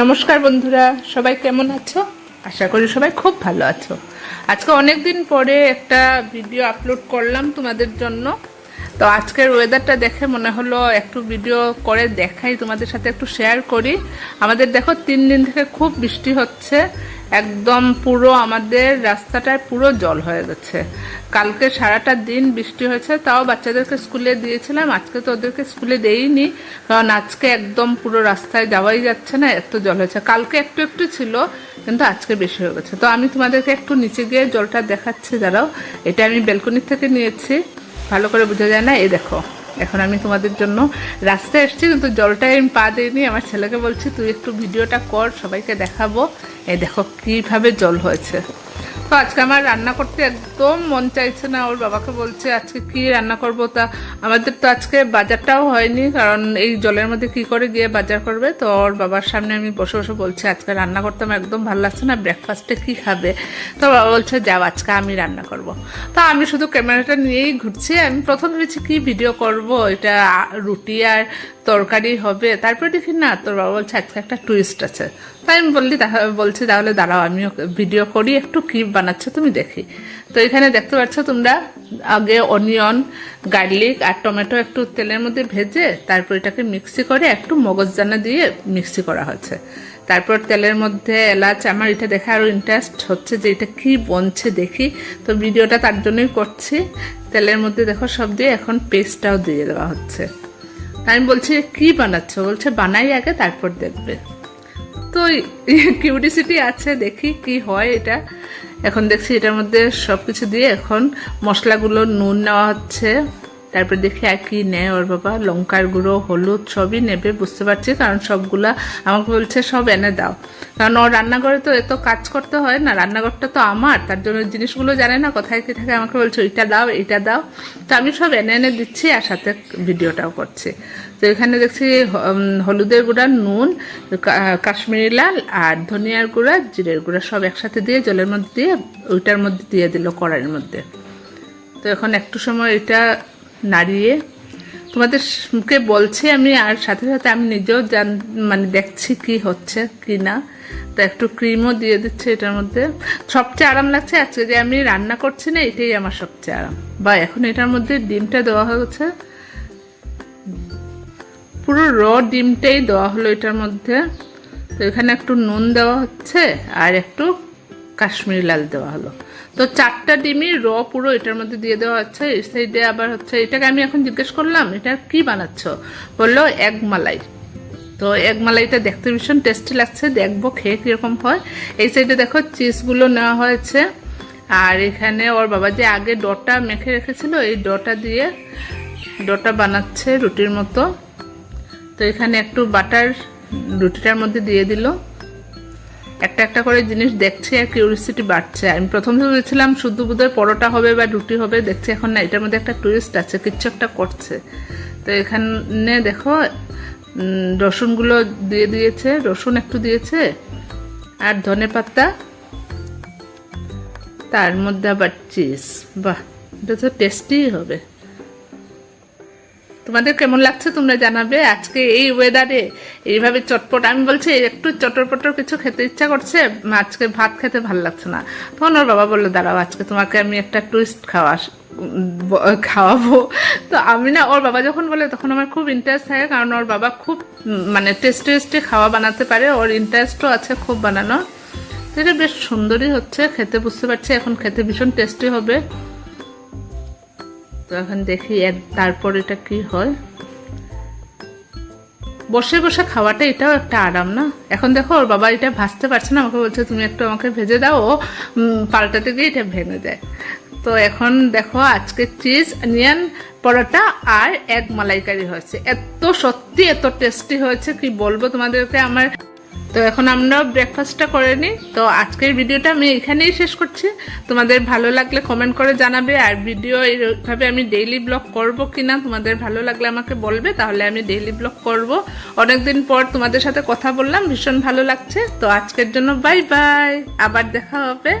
নমস্কার বন্ধুরা, সবাই কেমন আছো? আশা করি সবাই খুব ভালো আছো। আজকে অনেক দিন পরে একটা ভিডিও আপলোড করলাম তোমাদের জন্য। তো আজকের ওয়েদারটা দেখে মনে হলো একটু ভিডিও করে দেখাই, তোমাদের সাথে একটু শেয়ার করি। আমাদের দেখো, তিন দিন থেকে খুব বৃষ্টি হচ্ছে। একদম পুরো আমাদের রাস্তাটায় পুরো জল হয়ে গেছে কালকে সারাটা দিন বৃষ্টি হয়েছে, তাও বাচ্চাদেরকে স্কুলে দিয়েছিলাম, আজকে তো ওদেরকে স্কুলে দেইনি, কারণ আজকে একদম পুরো রাস্তায় যাওয়াই যাচ্ছে না, এত জল হয়েছে। কালকে একটু একটু ছিল, কিন্তু আজকে বেশি হয়ে গেছে। তো আমি তোমাদেরকে একটু নিচে গিয়ে জলটা দেখাচ্ছি, দাঁড়াও। এটা আমি ব্যালকনির থেকে নিয়েছি। ভালো করে বোঝা যায় না, এই দেখো। এখন আমি তোমাদের জন্য রাস্তায় এসছি কিন্তু জলটাই আমি পা দিইনি। আমার ছেলেকে বলছি, তুই একটু ভিডিওটা কর, সবাইকে দেখাবো। এই দেখো, কীভাবে জল হয়েছে। তো আজকে আমার রান্না করতে একদম মন চাইছে না, ওর বাবাকে বলছে আজকে কি রান্না করব, তা আমাদের তো আজকে বাজারটাও হয়নি, কারণ এই জলের মধ্যে কি করে গিয়ে বাজার করবে, তো ওর বাবার সামনে আমি বসে বসে বলছি, আজকে রান্না করতে আমার একদম ভালো লাগছে না ব্রেকফাস্টে কি খাবে? তো বাবা বলছে, যাও, আজকে আমি রান্না করব। তো আমি শুধু ক্যামেরাটা নিয়েই ঘুরছি, আমি প্রথম ভেবেছি কি ভিডিও করব, এটা রুটি আর তরকারি হবে, তারপরে দেখি না, তোর বাবা বলছে, আজকে একটা টুইস্ট আছে। তাই আমি বললি বলছি, তাহলে দাঁড়াও, আমিও ভিডিও করি, একটু কি বানাচ্ছ, তুমি দেখি। তো এখানে দেখতে পাচ্ছ তোমরা, আগে অনিয়ন গার্লিক আর টমেটো একটু তেলের মধ্যে ভেজে, তারপর এটাকে মিক্সি করে একটু মগজদানা দিয়ে মিক্সি করা হয়েছে। তারপর তেলের মধ্যে এলাচ, আমার এটা দেখে আরও ইন্টারেস্ট হচ্ছে যে এটা কী বনছে দেখি। তো ভিডিওটা তার জন্যই করছি। তেলের মধ্যে দেখো সব দিয়ে এখন পেস্টটাও দিয়ে দেওয়া হচ্ছে। আমি বলছি, কি বানাচ্ছ? বলছে, বানাই আগে, তারপর দেখবে। তো কিউরিসিটি আছে, দেখি কি হয় এটা। এখন দেখছি এটার মধ্যে সব কিছু দিয়ে এখন মশলাগুলো নুন নেওয়া হচ্ছে। তারপর দেখি আর কি নেয় ওর বাবা। লঙ্কার গুঁড়ো, হলুদ সবই নেবে, বুঝতে পারছি, কারণ সবগুলা আমাকে বলছে সব এনে দাও। কারণ ওর রান্নাঘরে তো এত কাজ করতে হয় না, রান্নাঘরটা তো আমার, তার জন্য জিনিসগুলো জানে না, কোথায় কি থাকে, আমাকে বলছে, ওইটা দাও এইটা দাও। তো আমি সব এনে এনে দিচ্ছি আর সাথে ভিডিওটাও করছি। তো এখানে দেখছি হলুদের গুঁড়া, নুন কাশ্মীরি লাল আর ধনিয়ার গুঁড়া, জিরের গুঁড়া সব একসাথে দিয়ে জলের মধ্যে দিয়ে ওইটার মধ্যে দিয়ে দিল কড়াইয়ের মধ্যে। তো এখন একটু সময় এটা নাড়িয়ে তোমাদেরকে বলছি আমি আর সাথে সাথে আমি নিজেও জান মানে দেখছি কি হচ্ছে কি না। তো একটু ক্রিমও দিয়ে দিচ্ছে এটার মধ্যে। সবচেয়ে আরাম লাগছে আজকে যে আমি রান্না করছি না, এটাই আমার সবচেয়ে আরাম। বা এখন এটার মধ্যে ডিমটা দেওয়া হয়েছে। পুরো র ডিমটাই দেওয়া হলো এটার মধ্যে। তো এখানে একটু নুন দেওয়া হচ্ছে আর একটু কাশ্মীরি লাল দেওয়া হলো। তো চারটা ডিমই র পুরো এটার মধ্যে দিয়ে দেওয়া হচ্ছে। এই সাইডে আবার হচ্ছে, এটাকে আমি এখন জিজ্ঞেস করলাম, এটা কি বানাচ্ছ? বলল এক মালাই। তো এক মালাইটা দেখতে ভীষণ টেস্টি লাগছে, দেখব, খেয়ে কীরকম হয়। এই সাইডে দেখো চিজগুলো নেওয়া হয়েছে। আর এখানে ওর বাবা যে আগে ডটা মেখে রেখেছিল, এই ডটা দিয়ে, ডটা বানাচ্ছে রুটির মতো। তো এখানে একটু বাটার রুটিটার মধ্যে দিয়ে দিল। একটা একটা করে জিনিস দেখছি আর কিউরিসিটি বাড়ছে। আমি প্রথম ভেবেছিলাম শুধু বোধহয় পরোটা হবে বা রুটি হবে, দেখছি এখন না, এটার মধ্যে একটা টুইস্ট আছে, কিচ্ছু একটা করছে। তো এখানে দেখো রসুনগুলো দিয়ে দিয়েছে, রসুন একটু দিয়েছে, আর ধনে পাতা, তার মধ্যে আবার চিজ বাহ, এটা তো টেস্টি হবে। তোমাদের কেমন লাগছে তোমরা জানাবে। আজকে এই ওয়েদারে এইভাবে চটপট, আমি বলছি একটু চটরপটর কিছু খেতে ইচ্ছা করছে, আজকে ভাত খেতে ভালো লাগছে না। তখন ওর বাবা বলল, দাঁড়াও, আজকে তোমাকে আমি একটা টুইস্ট খাওয়া খাওয়াবো। তো আমি না, ওর বাবা যখন বলে, তখন আমার খুব ইন্টারেস্ট থাকে, কারণ ওর বাবা খুব মানে টেস্টি টেস্টি খাওয়া বানাতে পারে, ওর ইন্টারেস্টও আছে খুব বানানো এটা বেশ সুন্দরই হচ্ছে, খেতে বুঝতে পারছি, এখন খেতে ভীষণ টেস্টি হবে। তো এখন দেখি তারপর এটা কি হয়। বসে বসে খাওয়াটা এটাও একটা আরাম না? এখন দেখো, ওর বাবা এটা ভাজতে পারছে না, আমাকে বলছে, তুমি একটু আমাকে ভেজে দাও, ও পাল্টাতে গিয়ে এটা ভেঙে দেয়। তো এখন দেখো, আজকে চিজ অনিয়ন পরোটা আর এক মালাইকারি হয়েছে। এত সত্যি, এত টেস্টি হয়েছে, কি বলব তোমাদেরকে? আমার তো এখন আমরা ব্রেকফাস্টটা করে নিই। তো আজকের ভিডিওটা আমি এখানেই শেষ করছি। তোমাদের ভালো লাগলে কমেন্ট করে জানাবে, আর ভিডিও এইভাবে আমি ডেইলি ব্লগ করব কিনা তোমাদের ভালো লাগলে আমাকে বলবে, তাহলে আমি ডেইলি ব্লগ করব। অনেকদিন পর তোমাদের সাথে কথা বললাম, ভীষণ ভালো লাগছে। তো আজকের জন্য বাই বাই আবার দেখা হবে।